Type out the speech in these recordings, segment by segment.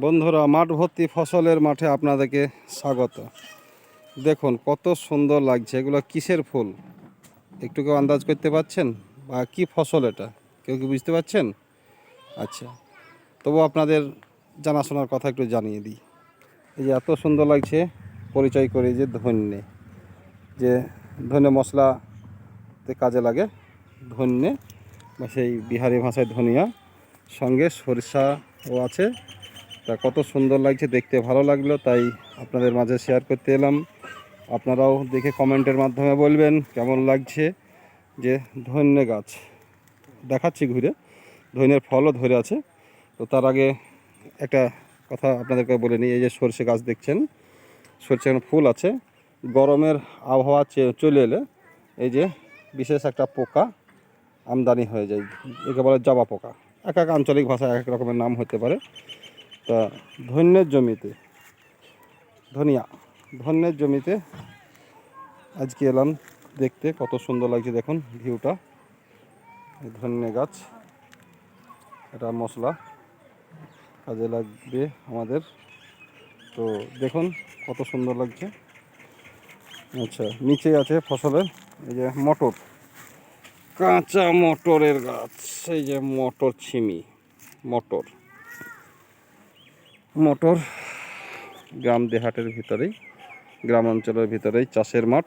বন্ধুরা মাঠ ভর্তি ফসলের মাঠে আপনাদেরকে স্বাগত। দেখুন, কত সুন্দর লাগছে। এগুলো কিসের ফুল? একটু কেউ আন্দাজ করতে পারছেন? বা কি ফসল এটা? কেউ কি বুঝতে পারছেন? আচ্ছা তবু আপনাদের জানাশোনার কথা একটু জানিয়ে দিই। এই যে এত সুন্দর লাগছে, পরিচয় করে যে ধন্যে। যে ধনে মশলাতে কাজে লাগে, ধন্যে। বা সেই বিহারি ভাষায় ধনিয়া, সঙ্গে সরিষাও আছে। তা কত সুন্দর লাগছে দেখতে, ভালো লাগল, তাই আপনাদের মাঝে শেয়ার করতে এলাম। আপনারাও দেখে কমেন্টের মাধ্যমে বলবেন কেমন লাগছে যে ধন্যে গাছ। দেখাচ্ছি ঘুরে, ধনের ফলও ধরে আছে। তো তার আগে একটা কথা আপনাদেরকে বলে নিই, এই যে সর্ষে গাছ দেখছেন, সর্ষে ফুল আছে। গরমের আবহাওয়া চলে এলে এই যে বিশেষ একটা পোকা আমদানি হয়ে যায় একে বলে জবা পোকা। এক এক আঞ্চলিক ভাষায় এক এক রকমের নাম হতে পারে। তা ধন্যের জমিতে, ধনিয়া, ধন্যের জমিতে আজকে এলাম দেখতে, কত সুন্দর লাগছে দেখুন ভিউটা। ধন্যে গাছ, এটা মশলা, কাজে লাগবে আমাদের। তো দেখুন কত সুন্দর লাগছে। আচ্ছা নিচে আছে ফসলের, এই যে মটর, কাঁচা মটরের গাছ, এই যে মটর ছিমি, মটর। মটর গ্রাম দেহাটের ভিতরেই, গ্রাম অঞ্চলের ভিতরেই চাষের মাঠ।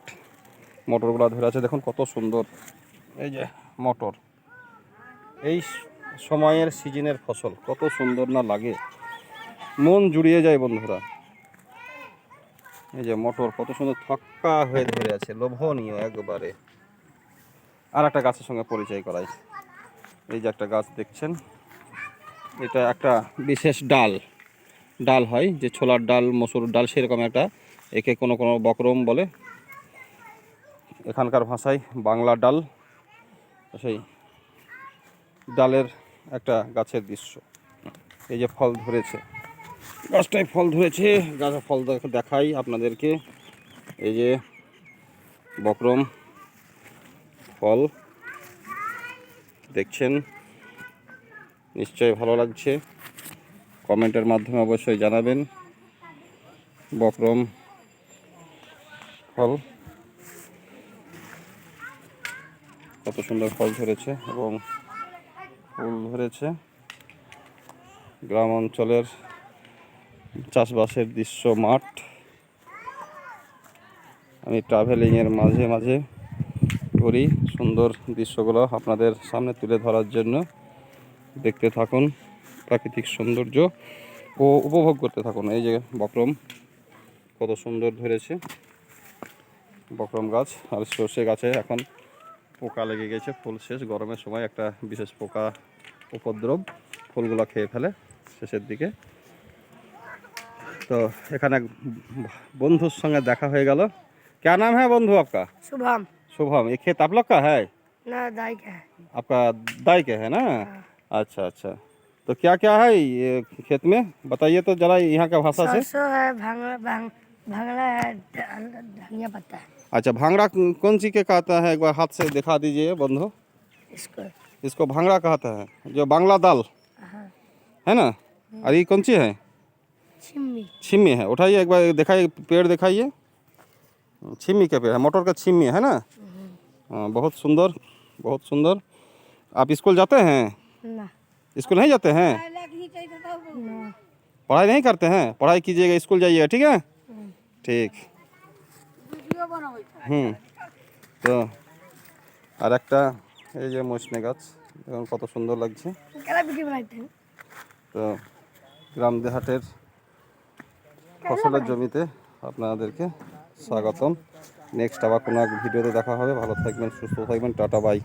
মটরগুলো ধরে আছে, দেখুন কত সুন্দর। এই যে মটর। এই সময়ের সিজনের ফসল, কত সুন্দর না লাগে। মন জুড়িয়ে যায় বন্ধুরা। এই যে মটর, কত সুন্দর থক্কা হয়ে ধরে আছে, লোভনীয় একবারে। আর একটা গাছের সঙ্গে পরিচয় করাই। এই যে একটা গাছ দেখছেন, এটা একটা বিশেষ ডাল। ডাল হয়, যে ছোলার ডাল, মসুর ডাল সেরকম একটা, একে কোনো কোনো বকরম বলে। এখানকার ভাষায় বাংলা ডাল, সেই ডালের একটা গাছের দৃশ্য। এই যে ফল ধরেছে, গাছটায় ফল ধরেছে, গাছে ফল দেখাই আপনাদেরকে। এই যে বকরম ফল, দেখছেন? নিশ্চয়ই ভালো লাগছে। কমেন্টের মাধ্যমে অবশ্যই জানাবেন। বকরম ফল। কত সুন্দর ফল ধরেছে এবং ফুল ধরেছে। গ্রাম অঞ্চলের চাষবাসের দৃশ্য মাঠ। আমি ট্রাভেলিংয়ের মাঝে মাঝে করি সুন্দর দৃশ্যগুলো আপনাদের সামনে তুলে ধরার জন্য। দেখতে থাকুন। প্রাকৃতিক সৌন্দর্য ও উপভোগ করতে থাকুন এই যে বক্রম কত সুন্দর ধরেছে বক্রম গাছ আর সর্ষে গাছে এখন পোকা লেগে গেছে ফুল শেষ গরমের সময় একটা বিশেষ পোকা উপদ্রব ফুলগুলো খেয়ে ফেলে শেষের দিকে তো এখানে এক বন্ধুর সঙ্গে দেখা হয়ে গেল क्या नाम है बंधु आपका शुभम शुभम ये खेत आप लोग का है ना दाई का है आपका दाई के है ना अच्छा अच्छा तो क्या क्या है ये खेत में? बताइए तो जरा यहाँ का भाषा से। है भांगड़ा भाँग भांगड़ा है धनिया पत्ता है। अच्छा भांगड़ा कौन सी के कहता है? एक बार हाथ से दिखा दीजिए बंधु। इसको। इसको भांगड़ा कहता है जो बांग्ला दाल। हाँ। है ना? और ये कौन सी है? छिम्मी। छिम्मी है। उठाइए एक बार दिखाइए पेड़ दिखाइए। छिम्मी का पेड़ है मटर का छिम्मी है ना? हाँ बहुत सुंदर बहुत सुंदर। आप स्कूल जाते हैं? ना। स्कूल नहीं जाते हैं ना पढ़ाई नहीं करते हैं पढ़ाई कीजिएगा स्कूल जाइएगा ठीक है ठीक হুম তো আর একটা এই যে মৌসুমি গাছ দেখুন কত সুন্দর লাগছে কেলা वीडियो बनाते हैं তো গ্রাম দেহাটের ফসলের জমিতে আপনাদেরকে স্বাগতম নেক্সট আবার কোনো এক ভিডিওতে দেখা হবে ভালো থাকবেন সুস্থ থাকবেন টাটা বাই